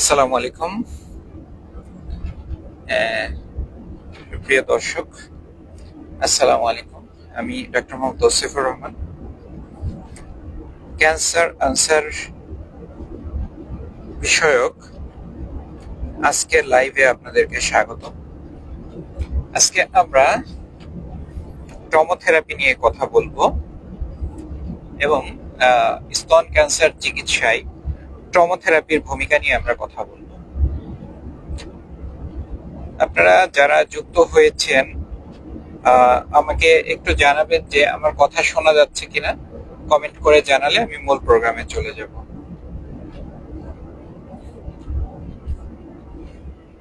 আসসালামু আলাইকুম। প্রিয় দর্শক, আসসালামু আলাইকুম। আমি doctor Mohammad Tausifur Rahman. Cancer answer বিষয়ক আজকের লাইভে আপনাদেরকে স্বাগত। আজকে আমরা টমোথেরাপি নিয়ে কথা বলব এবং স্তন ক্যান্সার চিকিৎসায় ট্রমোথেরাপির ভূমিকা নিয়ে আমরা কথা বলব। আপনারা যারা যুক্ত হয়েছেন আমাকে একটু জানাবেন যে আমার কথা শোনা যাচ্ছে কিনা। কমেন্ট করে জানালে আমি মূল প্রোগ্রামে চলে যাব।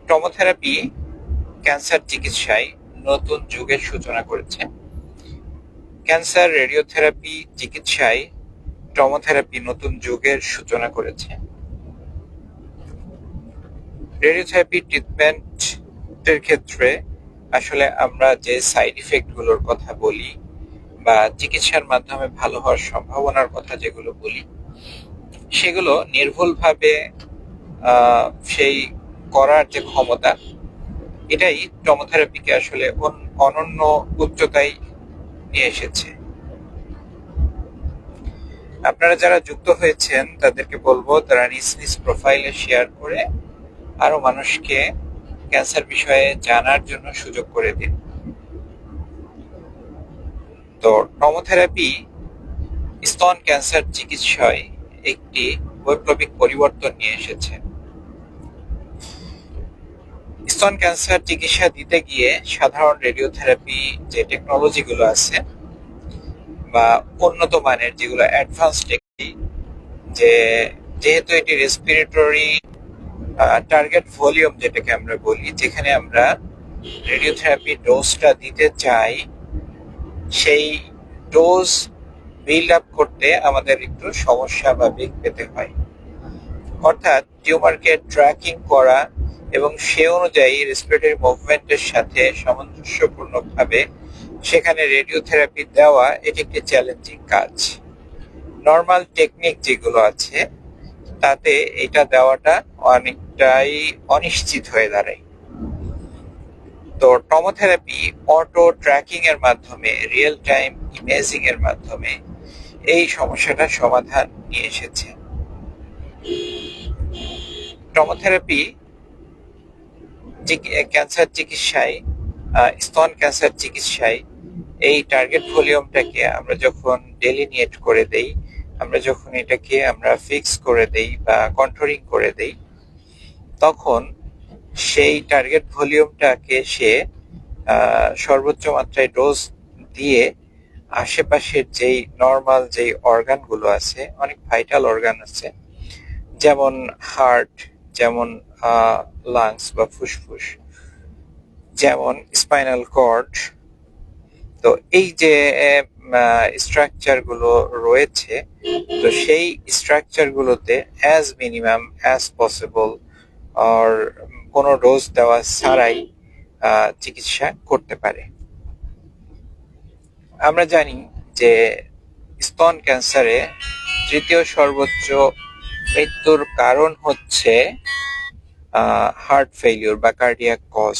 টমোথেরাপি ক্যান্সার চিকিৎসায় নতুন যুগের সূচনা করেছে। ক্যান্সার রেডিওথেরাপি চিকিৎসায় টমোথেরাপি নতুন যুগের সূচনা করেছে। রেডিওথেরাপি ট্রিটমেন্টের ক্ষেত্রে আসলে আমরা যে সাইড ইফেক্টগুলোর কথা বলি বা চিকিৎসার মাধ্যমে ভালো হওয়ার সম্ভাবনার কথা যেগুলো বলি, সেগুলো নির্ভুলভাবে সেই করার যে ক্ষমতা, এটাই টমোথেরাপিকে আসলে অনন্য উচ্চতায় নিয়ে এসেছে। আপনারা যারা যুক্ত হয়েছেন, তাদেরকে বলব তারা নিজ নিজ প্রোফাইলে শেয়ার করে আরও মানুষকে ক্যান্সার বিষয়ে জানার জন্য সুযোগ করে দিন। তো টমোথেরাপি, স্তন ক্যান্সার চিকিৎসায় একটি বৈপ্লবিক পরিবর্তন নিয়ে এসেছে। স্তন ক্যান্সার চিকিৎসা দিতে গিয়ে সাধারণ রেডিওথেরাপি যে টেকনোলজি গুলো আছে বা উন্নত মানের যেগুলো অ্যাডভান্স টেকনিক যে যেহেতু এটি রেসপিরেটরি টার্গেট ভলিউম যেটাকে আমরা বলি, যেখানে আমরা রেডিওথেরাপি ডোজটা দিতে চাই, সেই ডোজ বিল্ড আপ করতে আমাদের একটু সমস্যা বা বেগ পেতে হয়। অর্থাৎ টিউমারকে ট্র্যাকিং করা এবং সে অনুযায়ী রেসপিরেটরি মুভমেন্টের সাথে সামঞ্জস্যপূর্ণভাবে সেখানে রেডিওথেরাপি দেওয়া এটি একটি চ্যালেঞ্জিং কাজ। নর্মাল টেকনিক যেগুলো আছে, তাতে এটা দেওয়াটা অনেকটাই অনিশ্চিত হয়ে দাঁড়ায়। তো টমোথেরাপি, অটো ট্র্যাকিং এর মাধ্যমে, রিয়েল টাইম ইমেজিং এর মাধ্যমে এই সমস্যাটার সমাধান নিয়ে এসেছে। টমোথেরাপি ক্যান্সার চিকিৎসায় স্তন ক্যান্সার চিকিৎসায় এই টার্গেট ভলিউমটাকে আমরা যখন ডেলিনিয়েট করে দেই, আমরা যখন এটাকে আমরা ফিক্স করে দেই বা কন্ট্রোলিং করে দেই, তখন সেই টার্গেট ভলিউমটাকে সে সর্বোচ্চ মাত্রায় ডোজ দিয়ে আশেপাশের যেই নর্মাল যেই অর্গানগুলো আছে, অনেক ভাইটাল অর্গান আছে, যেমন হার্ট যেমন লাংস বা ফুসফুস, যেমন স্পাইনাল কর্ড তো এই যে স্ট্রাকচারগুলো রয়েছে, তো সেই স্ট্রাকচার গুলোতে অ্যাজ মিনিমাম অ্যাজ পসিবল আর কোনো ডোজ দেওয়া ছাড়াই চিকিৎসা করতে পারে। আমরা জানি যে স্তন ক্যান্সারে তৃতীয় সর্বোচ্চ মৃত্যুর কারণ হচ্ছে হার্ট ফেলিওর বা কার্ডিয়াক কজ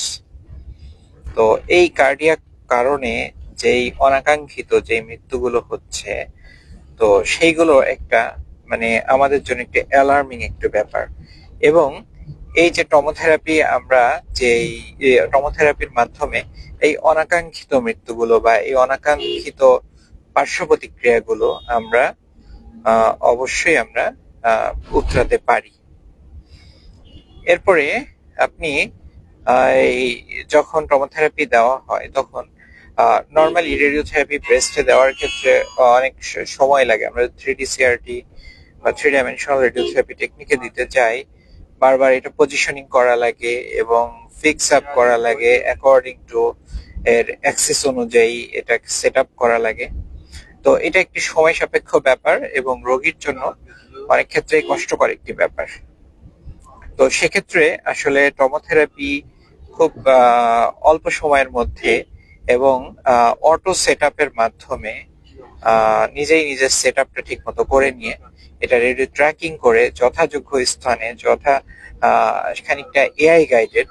তো এই কার্ডিয়াক কারণে যেই অনাকাঙ্ক্ষিত যে মৃত্যুগুলো হচ্ছে, তো সেইগুলো একটা মানে আমাদের জন্য একটা অ্যালার্মিং একটা ব্যাপার। এবং এই যে টমোথেরাপি আমরা যেই টমোথেরাপির মাধ্যমে এই অনাকাঙ্ক্ষিত মৃত্যুগুলো বা এই অনাকাঙ্ক্ষিত পার্শ্ব প্রতিক্রিয়াগুলো আমরা অবশ্যই আমরা উতরাতে পারি। এরপরে আপনি যখন টমোথেরাপি দেওয়া হয় তখন নর্মালি রেডিওথেরাপি ব্রেস্টে দেওয়ার ক্ষেত্রে অনেক সময় লাগে। আমরা থ্রি ডি সিআরটি বা থ্রি ডাইমেনশনাল রেডিওথেরাপি টেকনিকে দিতে চাই। বারবার এটা পজিশনিং করা লাগে এবং ফিক্স আপ করা লাগে অ্যাকর্ডিং টু এর অ্যাক্সেস অনুযায়ী এটা সেট আপ করা লাগে। তো এটা একটি সময় সাপেক্ষ ব্যাপার এবং রোগীর জন্য অনেক ক্ষেত্রেই কষ্টকর একটি ব্যাপার। তো সেক্ষেত্রে আসলে টমোথেরাপি খুব অল্প সময়ের মধ্যে এবং অটো সেট মাধ্যমে নিজেই নিজের সেট আপটা ঠিক মতো করে নিয়ে, এটা রেডিও ট্র্যাকিং করে যথাযোগ্য স্থানে যথা খানিকটা এআই গাইডেড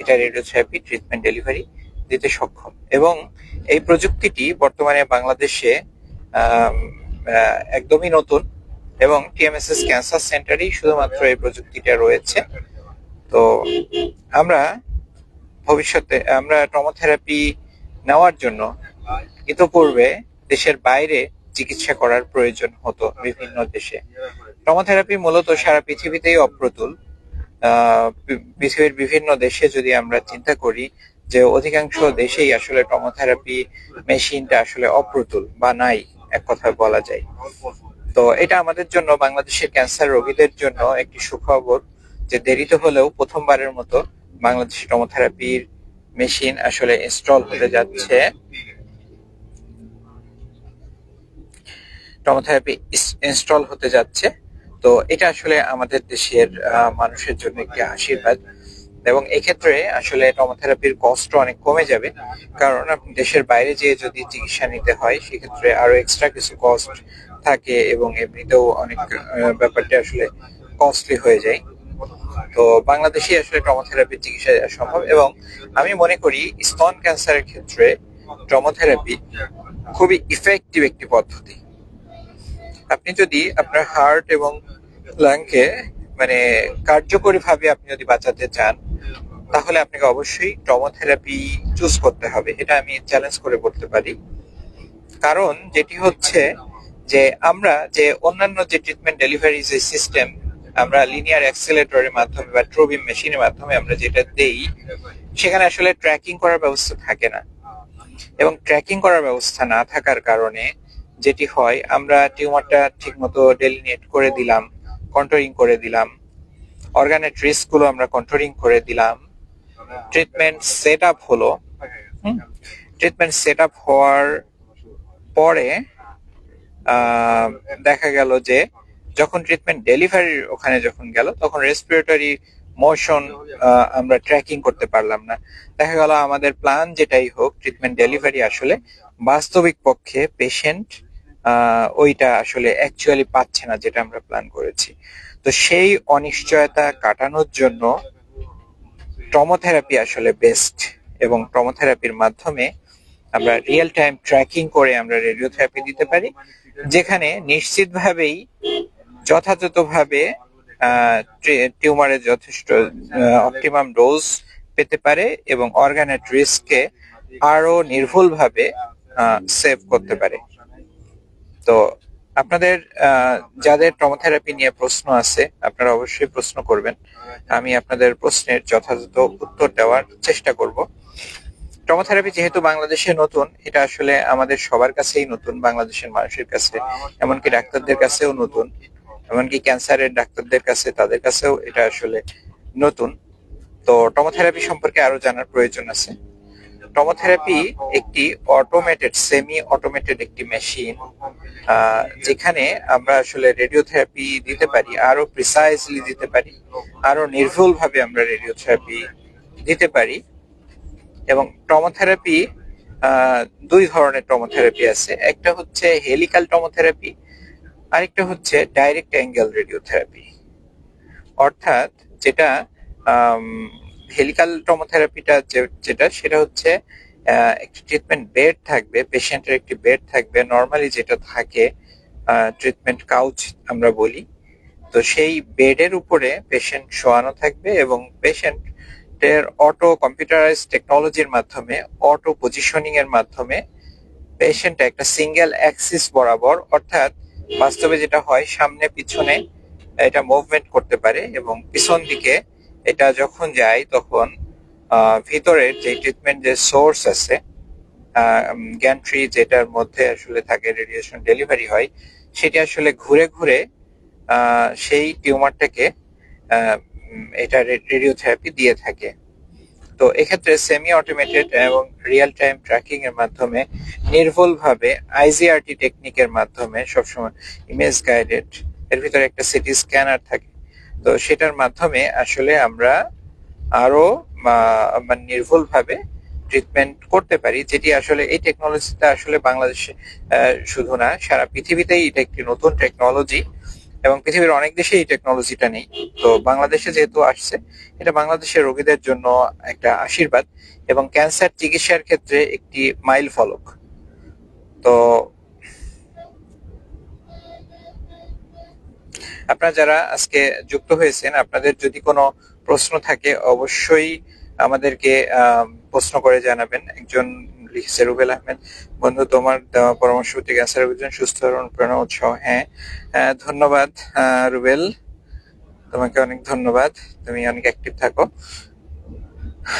এটা রেডিওথেরাপি ট্রিটমেন্ট ডেলিভারি দিতে সক্ষম। এবং এই প্রযুক্তিটি বর্তমানে বাংলাদেশে একদমই নতুন এবং টিএমএসএস ক্যান্সার সেন্টারেই শুধুমাত্র এই প্রযুক্তিটা রয়েছে। তো আমরা ভবিষ্যতে, আমরা টমোথেরাপি নেওয়ার জন্য ইতোপূর্বে দেশের বাইরে চিকিৎসা করার প্রয়োজন হতো বিভিন্ন দেশে। টমোথেরাপি মূলত সারা পৃথিবীতেই অপ্রতুল। পৃথিবীর বিভিন্ন দেশে যদি আমরা চিন্তা করি যে অধিকাংশ দেশেই আসলে টমোথেরাপি মেশিনটা আসলে অপ্রতুল বা নাই, এক কথায় বলা যায়। তো এটা আমাদের জন্য, বাংলাদেশের ক্যান্সার রোগীদের জন্য একটি সুখবর যে দেরিতে হলেও প্রথমবারের মতো বাংলাদেশে টমোথেরাপির মেশিন আসলে ইনস্টল হতে যাচ্ছে। টমোথেরাপি ইনস্টল হতে যাচ্ছে। তো এটা আসলে আমাদের দেশের মানুষের জন্য একটি আশীর্বাদ। এবং এক্ষেত্রে আসলে টমোথেরাপির কষ্ট অনেক কমে যাবে। কারণ দেশের বাইরে যেয়ে যদি চিকিৎসা নিতে হয়, সেক্ষেত্রে আরও এক্সট্রা কিছু কস্ট থাকে এবং এমনিতেও অনেক ব্যাপারটা আসলে কস্টলি হয়ে যায়। তো বাংলাদেশে আসলে টমোথেরাপি চিকিৎসা দেওয়া সম্ভব এবং আমি মনে করি স্তন ক্যান্সারের ক্ষেত্রে টমোথেরাপি খুবই ইফেক্টিভ একটি পদ্ধতি। আপনি যদি আপনার হার্ট এবং লাংকে মানে কার্যকরী ভাবে আপনি যদি বাঁচাতে চান, তাহলে আপনাকে অবশ্যই টমোথেরাপি চুজ করতে হবে। এটা আমি চ্যালেঞ্জ করে বলতে পারি। কারণ যেটি হচ্ছে যে আমরা যে অন্যান্য যে ট্রিটমেন্ট ডেলিভারি যে সিস্টেম আমরা লিনিয়ার অ্যাক্সেলেটরের মাধ্যমে বা ট্রোবিম মেশিনের মাধ্যমে আমরা যেটা দেই, সেখানে আসলে ট্র্যাকিং করার ব্যবস্থা থাকে না। এবং ট্র্যাকিং করার ব্যবস্থা না থাকার কারণে যেটি হয়, আমরা টিউমারটা ঠিকমতো ডেলিনেট করে দিলাম কন্ট্রোলিং করে দিলাম অর্গানের ট্রিসগুলো আমরা কন্ট্রোলিং করে দিলাম। ট্রিটমেন্ট সেট আপ হলো ট্রিটমেন্ট সেট আপ হওয়ার পরে দেখা গেল যে যখন ট্রিটমেন্ট ডেলিভারির ওখানে যখন গেল, তখন রেসপিরেটরি মোশন আমরা ট্র্যাকিং করতে পারলাম না। দেখা গেল আমাদের প্ল্যান যেটাই হোক ট্রিটমেন্ট ডেলিভারি আসলে বাস্তবিক পক্ষে পেশেন্ট ওইটা আসলে অ্যাকচুয়ালি পাচ্ছে না যেটা আমরা প্ল্যান করেছি। তো সেই অনিশ্চয়তা কাটানোর জন্য টমোথেরাপি আসলে বেস্ট এবং টমোথেরাপির মাধ্যমে আমরা রিয়েল টাইম ট্র্যাকিং করে আমরা রেডিওথেরাপি দিতে পারি, যেখানে নিশ্চিতভাবেই যথাযথভাবে টিউমারের যথেষ্ট অপটিমাম ডোজ পেতে পারে এবং অর্গানের রিস্ককে আরও নির্ভুলভাবে সেভ করতে পারে। তো আপনাদের যাদের টমোথেরাপি নিয়ে প্রশ্ন আছে, আপনারা অবশ্যই প্রশ্ন করবেন। আমি আপনাদের প্রশ্নের যথাযথ উত্তর দেওয়ার চেষ্টা করব। টমোথেরাপি যেহেতু বাংলাদেশে নতুন, এটা আসলে আমাদের সবার কাছেই নতুন, বাংলাদেশের মানুষের কাছে, এমনকি ডাক্তারদের কাছেও নতুন। এমনকি ক্যান্সারের ডাক্তারদের কাছে, তাদের কাছেও এটা আসলে নতুন। তো টমোথেরাপি সম্পর্কে আরও জানার প্রয়োজন আছে। টমোথেরাপি একটি অটোমেটেড সেমি অটোমেটেড একটি মেশিন যেখানে আমরা আসলে রেডিওথেরাপি দিতে পারি আরও প্রিসাইজলি দিতে পারি আরও নির্ভুল ভাবে আমরা রেডিওথেরাপি দিতে পারি। এবং টমোথেরাপি দুই ধরনের টমোথেরাপি আছে। একটা হচ্ছে হেলিক্যাল টমোথেরাপি আরেকটা হচ্ছে ডাইরেক্ট অ্যাঙ্গেল রেডিওথেরাপি অর্থাৎ যেটা হেলিক্যাল টমোথেরাপিটা যেটা, সেটা হচ্ছে একটি ট্রিটমেন্ট বেড থাকবে পেশেন্টের একটি বেড থাকবে নর্মালি যেটা থাকে ট্রিটমেন্ট কাউচ আমরা বলি। তো সেই বেডের উপরে পেশেন্ট শোয়ানো থাকবে এবং পেশেন্টের অটো কম্পিউটারাইজ টেকনোলজির মাধ্যমে অটো পজিশনিং এর মাধ্যমে পেশেন্ট একটা সিঙ্গেল অ্যাক্সিস বরাবর, অর্থাৎ বাস্তবে যেটা হয়, সামনে, পিছনে এটা মুভমেন্ট করতে পারে এবং পিছন দিকে এটা যখন যায়, তখন ভিতরের যে ট্রিটমেন্ট যে সোর্স আছে গ্যান্ট্রি যেটার মধ্যে আসলে থাকে রেডিয়েশন ডেলিভারি হয়, সেটি আসলে ঘুরে ঘুরে সেই টিউমারটাকে এটা রেডিওথেরাপি দিয়ে থাকে। তো এক্ষেত্রে সেমি অটোমেটেড এবং রিয়েল টাইম ট্র্যাকিং এর মাধ্যমে নির্ভুলভাবে আইজিআরটি টেকনিকের মাধ্যমে সবসময় ইমেজ গাইডেড এর ভিতরে একটা সিটি স্ক্যানার থাকে। তো সেটার মাধ্যমে আসলে আমরা আরও মানে নির্ভুলভাবে ট্রিটমেন্ট করতে পারি, যেটি আসলে এই টেকনোলজিটা আসলে বাংলাদেশে শুধু না, সারা পৃথিবীতেই এটা একটি নতুন টেকনোলজি এবং পৃথিবীর অনেক দেশে এই টেকনোলজিটা নেই। তো বাংলাদেশে যেহেতু আসছে, এটা বাংলাদেশের রোগীদের জন্য একটা আশীর্বাদ এবং ক্যান্সার চিকিৎসার ক্ষেত্রে একটি মাইল ফলক। তো আপনারা যারা আজকে যুক্ত হয়েছেন, আপনাদের যদি কোনো প্রশ্ন থাকে, অবশ্যই আমাদেরকে প্রশ্ন করে জানাবেন। একজন লিখছে রুবেল আহমেদ বন্ধু, তোমার দেওয়া পরামর্শ ক্যান্সার রোগীজন সুস্থ হওয়ার অনুপ্রেরণা উৎসাহ হ্যাঁ ধন্যবাদ রুবেল। তোমাকে অনেক ধন্যবাদ। তুমি অনেক অ্যাক্টিভ থাকো।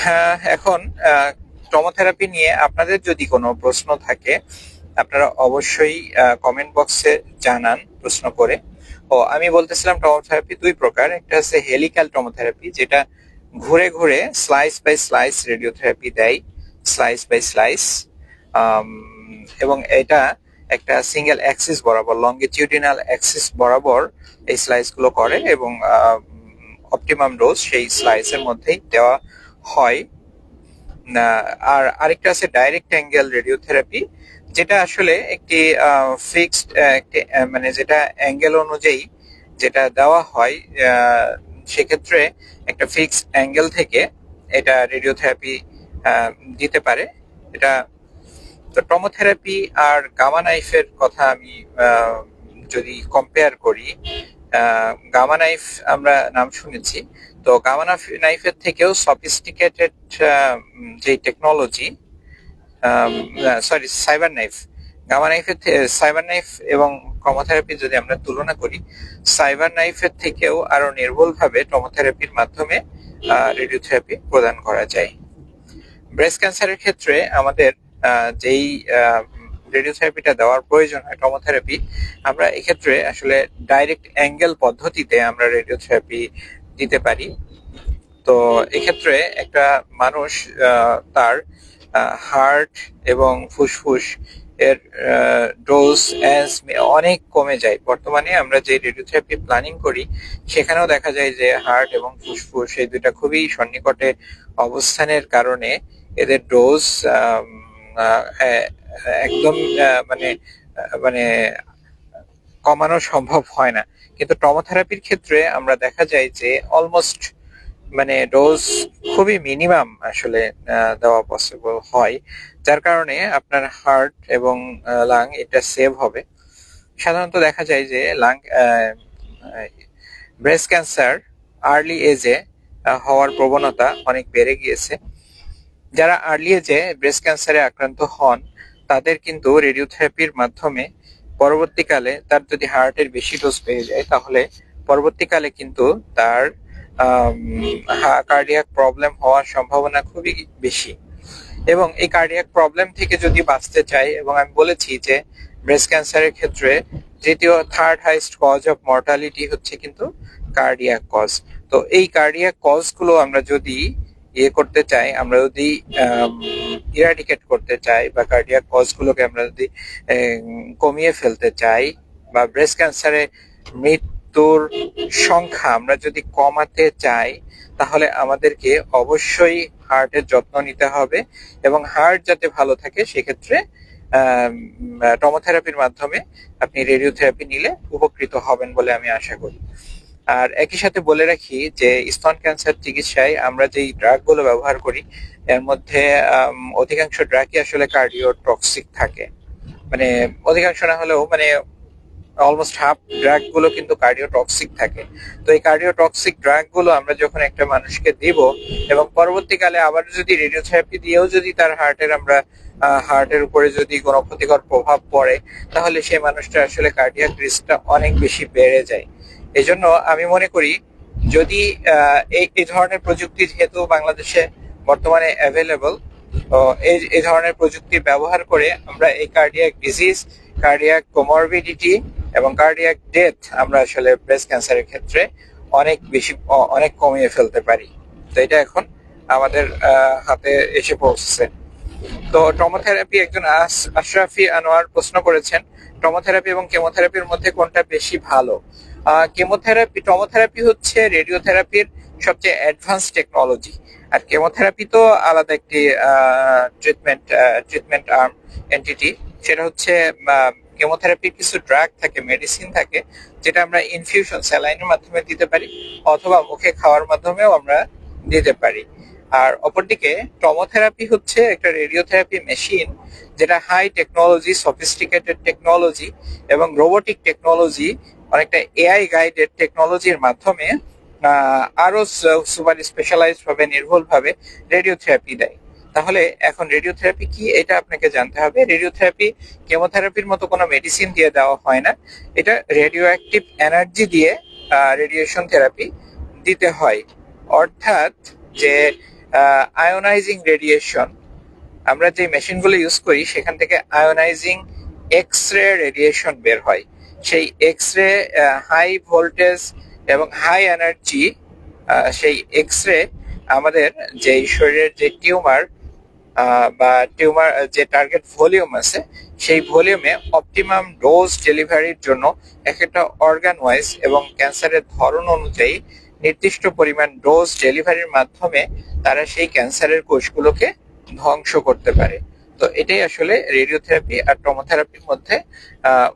হ্যাঁ এখন টমোথেরাপি নিয়ে আপনাদের যদি কোনো প্রশ্ন থাকে, আপনারা অবশ্যই কমেন্ট বক্সে জানান প্রশ্ন করে। ও, আমি বলতেছিলাম টমোথেরাপি দুই প্রকার। একটা হচ্ছে হেলিক্যাল টমোথেরাপি যেটা ঘুরে ঘুরে স্লাইস বাই স্লাইস রেডিওথেরাপি দেয়। স্লাইস বাই স্লাইস এবং এটা একটা সিঙ্গেল অ্যাক্সিস বরাবর লঙ্গিটিউডিনাল অ্যাক্সিস বরাবর এই স্লাইসগুলো করে এবং অপটিমাম ডোজ সেই স্লাইসের মধ্যেই দেওয়া হয়। আর আরেকটা আছে ডাইরেক্ট অ্যাঙ্গেল রেডিওথেরাপি যেটা আসলে একটি ফিক্সড একটি মানে যেটা অ্যাঙ্গেল অনুযায়ী যেটা দেওয়া হয় সেক্ষেত্রে একটা ফিক্সড অ্যাঙ্গেল থেকে এটা রেডিওথেরাপি দিতে পারে। এটা তো টমোথেরাপি আর গামা নাইফের কথা আমি যদি কম্পেয়ার করি গামা নাইফ আমরা নাম শুনেছি। তো গামা নাইফের থেকেও সফিস্টিকেটেড যে technology sorry cyber knife gamma নাইফের cyber knife এবং টমোথেরাপি যদি আমরা তুলনা করি সাইবার নাইফের থেকেও আরও নির্ভুলভাবে টমোথেরাপির মাধ্যমে রেডিওথেরাপি প্রদান করা যায়। ব্রেস্ট ক্যান্সারের ক্ষেত্রে আমাদের যেই রেডিওথেরাপিটা দেওয়ার প্রয়োজন হয় টমোথেরাপি আমরা এক্ষেত্রে আসলে ডাইরেক্ট অ্যাঙ্গেল পদ্ধতিতে আমরা রেডিওথেরাপি দিতে পারি। তো এক্ষেত্রে একটা মানুষ তার হার্ট এবং ফুসফুস এর ডোজ অ্যাজ অনেক কমে যায়। বর্তমানে আমরা যে রেডিওথেরাপি প্ল্যানিং করি, সেখানেও দেখা যায় যে হার্ট এবং ফুসফুস এই দুইটা খুবই সন্নিকটে অবস্থানের কারণে এদের ডোজ একদম মানে মানে কমানো সম্ভব হয় না। কিন্তু টমোথেরাপির ক্ষেত্রে আমরা দেখা যায় যে অলমোস্ট মানে ডোজ খুবই মিনিমাম আসলে দেওয়া পসিবল হয়। যার কারণে আপনার হার্ট এবং লাং এটা সেভ হবে। সাধারণত দেখা যায় যে লাং ব্রেস্ট ক্যান্সার আর্লি এজে হওয়ার প্রবণতা অনেক বেড়ে গিয়েছে। যারা আর্লি এজে ব্রেস্ট ক্যান্সারে আক্রান্ত হন, তাদের কিন্তু রেডিওথেরাপির মাধ্যমে পরবর্তীকালে তার যদি হার্টের বেশি ডোজ পেয়ে যায়, তাহলে পরবর্তীকালে কিন্তু তার কার্ডিয়াক প্রবলেম হওয়ার সম্ভাবনা খুবই বেশি। এবং এই কার্ডিয়াক প্রবলেম থেকে যদি বাঁচতে চাই, এবং আমি বলেছি যে ব্রেস্ট ক্যান্সারের ক্ষেত্রে তৃতীয় third highest cause of mortality হচ্ছে কিন্তু কার্ডিয়াক কজ তো এই কার্ডিয়াক কজগুলো আমরা যদি ইয়ে করতে চাই, আমরা যদি ইরাডিকেট করতে চাই বা কার্ডিয়াক কজ গুলোকে আমরা যদি কমিয়ে ফেলতে চাই বা ব্রেস্ট ক্যান্সারে মৃত্যুর সংখ্যা আমরা যদি কমাতে চাই, তাহলে আমাদেরকে অবশ্যই হার্টের যত্ন নিতে হবে এবং হার্ট যাতে ভালো থাকে, সেক্ষেত্রে টমোথেরাপির মাধ্যমে আপনি রেডিওথেরাপি নিলে উপকৃত হবেন বলে আমি আশা করি। আর একই সাথে বলে রাখি যে, স্তন ক্যান্সার চিকিৎসায় আমরা যেই ড্রাগগুলো ব্যবহার করি, এর মধ্যে অধিকাংশ ড্রাগই আসলে কার্ডিও টক্সিক থাকে। মানে অধিকাংশ না হলেও মানে অলমোস্ট হাফ ড্রাগগুলো কিন্তু কার্ডিও টক্সিক থাকে। তো এই কার্ডিও টক্সিক ড্রাগগুলো আমরা যখন একটা মানুষকে দিব এবং পরবর্তীকালে আবার যদি রেডিওথেরাপি দিয়েও যদি তার হার্টের আমরা হার্টের উপরে যদি কোনো ক্ষতিকর প্রভাব পড়ে, তাহলে সেই মানুষটা আসলে কার্ডিয়াক রিস্কটা অনেক বেশি বেড়ে যায়। এজন্য আমি মনে করি, যদি এই ধরনের প্রযুক্তি যেহেতু বাংলাদেশে বর্তমানে অ্যাভেলেবল এই ধরনের প্রযুক্তি ব্যবহার করে আমরা এই কার্ডিয়াক ডিজিজ কার্ডিয়াক কোমরবিডিটি এবং কার্ডিয়াক ডেথ আমরা আসলে ব্রেস্ট ক্যান্সারের ক্ষেত্রে অনেক বেশি অনেক কমিয়ে ফেলতে পারি। তো এটা এখন আমাদের হাতে এসে পৌঁছছে। তো টমোথেরাপি একজন আশরাফি আনোয়ার প্রশ্ন করেছেন, টমোথেরাপি এবং কেমোথেরাপির মধ্যে কোনটা বেশি ভালো? কেমোথেরাপি, টমোথেরাপি হচ্ছে রেডিওথেরাপির সবচেয়ে অ্যাডভান্স টেকনোলজি আর কেমোথেরাপি তো আলাদা একটি ট্রিটমেন্ট ট্রিটমেন্ট আর্ম এন্টিটি সেটা হচ্ছে কেমোথেরাপির কিছু ড্রাগ থাকে, মেডিসিন থাকে, যেটা আমরা ইনফিউশন স্যালাইনের মাধ্যমে দিতে পারি, অথবা মুখে খাওয়ার মাধ্যমেও আমরা দিতে পারি। আর অপরদিকে টমোথেরাপি হচ্ছে একটা রেডিওথেরাপি মেশিন যেটা হাই টেকনোলজি সফিস্টিকেটেড টেকনোলজি এবং রোবোটিক টেকনোলজি অনেকটা এআই গাইডেড টেকনোলজির মাধ্যমে আরও সুপার স্পেশালাইজড ভাবে নির্ভুল ভাবে রেডিওথেরাপি দেয়। তাহলে এখন রেডিওথেরাপি কি এটা আপনাকে জানতে হবে। রেডিওথেরাপি কেমোথেরাপির মতো কোনো মেডিসিন দিয়ে দেওয়া হয় না। এটা রেডিও অ্যাক্টিভ এনার্জি দিয়ে রেডিয়েশন থেরাপি দিতে হয়। অর্থাৎ যে আয়োনাইজিং রেডিয়েশন আমরা যে মেশিনগুলো ইউজ করি, সেখান থেকে আয়োনাইজিং এক্স রে রেডিয়েশন বের হয়। সেই এক্স রে হাই ভোল্টেজ এবং হাই এনার্জি সেই এক্স রে আমাদের যে শরীরের যে টিউমার বা টিউমার যে টার্গেট ভলিউম আছে, সেই ভলিউমে অপটিমাম ডোজ ডেলিভারির জন্য এক একটা অর্গান ওয়াইজ এবং ক্যান্সারের ধরন অনুযায়ী নির্দিষ্ট পরিমাণ ডোজ ডেলিভারির মাধ্যমে তারা সেই ক্যান্সারের কোষগুলোকে ধ্বংস করতে পারে। তো এটাই আসলে রেডিওথেরাপি আর টমোথেরাপির মধ্যে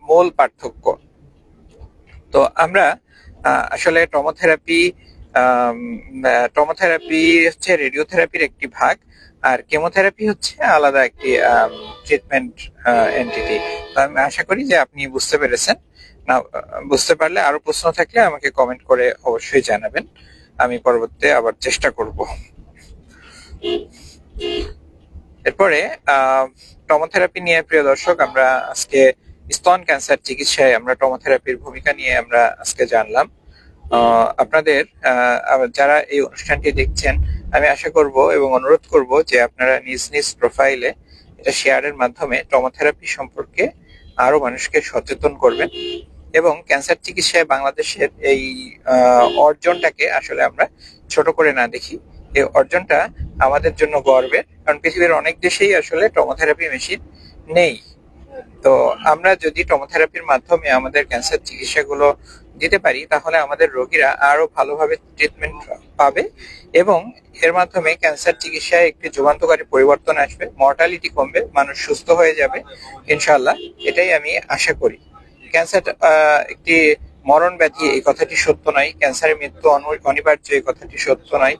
মূল পার্থক্য। তো আমরা আসলে টমোথেরাপি টমোথেরাপি হচ্ছে রেডিওথেরাপির একটি ভাগ। আর কেমোথেরাপি হচ্ছে আলাদা একটি ট্রিটমেন্ট এন্টিটি তো আমি আশা করি যে আপনি বুঝতে পেরেছেন। না, বুঝতে পারলে আরও প্রশ্ন থাকলে আমাকে কমেন্ট করে অবশ্যই জানাবেন। আমি পরবর্তীতে আবার চেষ্টা করব। এরপরে টমোথেরাপি নিয়ে প্রিয় দর্শক, আমরা আজকে স্তন ক্যান্সার চিকিৎসায় আমরা টমোথেরাপির ভূমিকা নিয়ে আমরা আজকে জানলাম। আপনাদের যারা এই অনুষ্ঠানটি দেখছেন, আমি আশা করব এবং অনুরোধ করব যে আপনারা নিজ নিজ প্রোফাইলে এটা শেয়ারের মাধ্যমে টমোথেরাপি সম্পর্কে আরও মানুষকে সচেতন করবেন এবং ক্যান্সার চিকিৎসায় বাংলাদেশের এই অর্জনটাকে আসলে আমরা ছোট করে না দেখি। এই অর্জনটা আমাদের জন্য গর্বের কারণ পৃথিবীর অনেক দেশেই আসলে টমোথেরাপি মেশিন নেই। তো আমরা যদি টমোথেরাপির মাধ্যমে আমাদের ক্যান্সার চিকিৎসাগুলো দিতে পারি, তাহলে আমাদের রোগীরা আরও ভালোভাবে ট্রিটমেন্ট পাবে এবং এর মাধ্যমে ক্যান্সার চিকিৎসায় একটি যুগান্তকারী পরিবর্তন আসবে মর্টালিটি কমবে, মানুষ সুস্থ হয়ে যাবে ইনশাল্লাহ এটাই আমি আশা করি। ক্যান্সার একটি মরণ ব্যাধি, এই কথাটি সত্য নয় ক্যান্সারের মৃত্যু অনিবার্য, এই কথাটি সত্য নয়।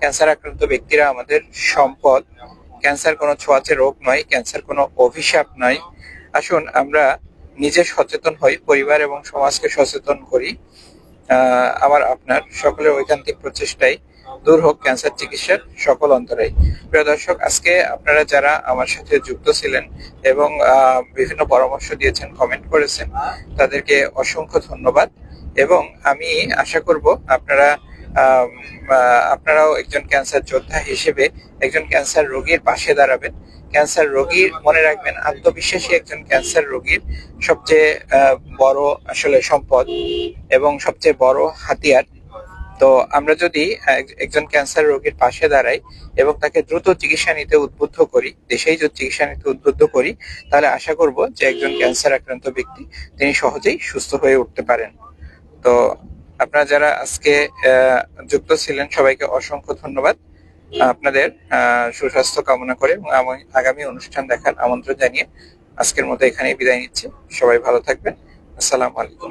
ক্যান্সার আক্রান্ত ব্যক্তিরা আমাদের সম্পদ ক্যান্সার কোনো ছোঁয়াচে রোগ নয় ক্যান্সার কোনো অভিশাপ নয়। আসুন, আমরা নিজে সচেতন হই, পরিবার এবং সমাজকে সচেতন করি। আমার আপনার সকলের ঐকান্তিক প্রচেষ্টায় দূর হোক ক্যান্সার চিকিৎসার সকল অন্তরাই। প্রিয় দর্শক, আজকে আপনারা যারা আমার সাথে যুক্ত ছিলেন এবং বিভিন্ন পরামর্শ দিয়েছেন কমেন্ট করেছেন, তাদেরকে অসংখ্য ধন্যবাদ। এবং আমি আশা করব আপনারা আপনারাও একজন ক্যান্সার যোদ্ধা হিসেবে একজন ক্যান্সার রোগীর পাশে দাঁড়াবেন। ক্যান্সার রোগীর মনে রাখবেন, আত্মবিশ্বাসী একজন ক্যান্সার রোগীর সবচেয়ে বড় আসলে সম্পদ এবং সবচেয়ে বড় হাতিয়ার। তো আমরা যদি একজন ক্যান্সার রোগীর পাশে দাঁড়াই এবং তাকে দ্রুত চিকিৎসা নিতে উদ্বুদ্ধ করি, দেশেই যদি চিকিৎসা নিতে উদ্বুদ্ধ করি, তাহলে আশা করব যে একজন ক্যান্সার আক্রান্ত ব্যক্তি তিনি সহজেই সুস্থ হয়ে উঠতে পারেন। তো আপনারা যারা আজকে যুক্ত ছিলেন, সবাইকে অসংখ্য ধন্যবাদ। আপনাদের সুস্বাস্থ্য কামনা করে এবং আগামী অনুষ্ঠান দেখার আমন্ত্রণ জানিয়ে আজকের মতো এখানেই বিদায় নিচ্ছি। সবাই ভালো থাকবেন। আসসালাম আলাইকুম।